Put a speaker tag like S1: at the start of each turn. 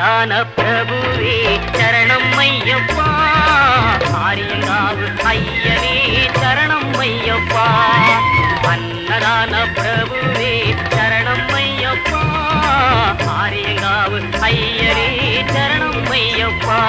S1: அன்னதான பிரபுவே சரணம் ஐயப்பா. ஆரியங்காவு ஐயனே சரணம் ஐயப்பா. அன்னதான பிரபுவே சரணம் ஐயப்பா. ஆரியங்காவு ஐயனே சரணம் ஐயப்பா.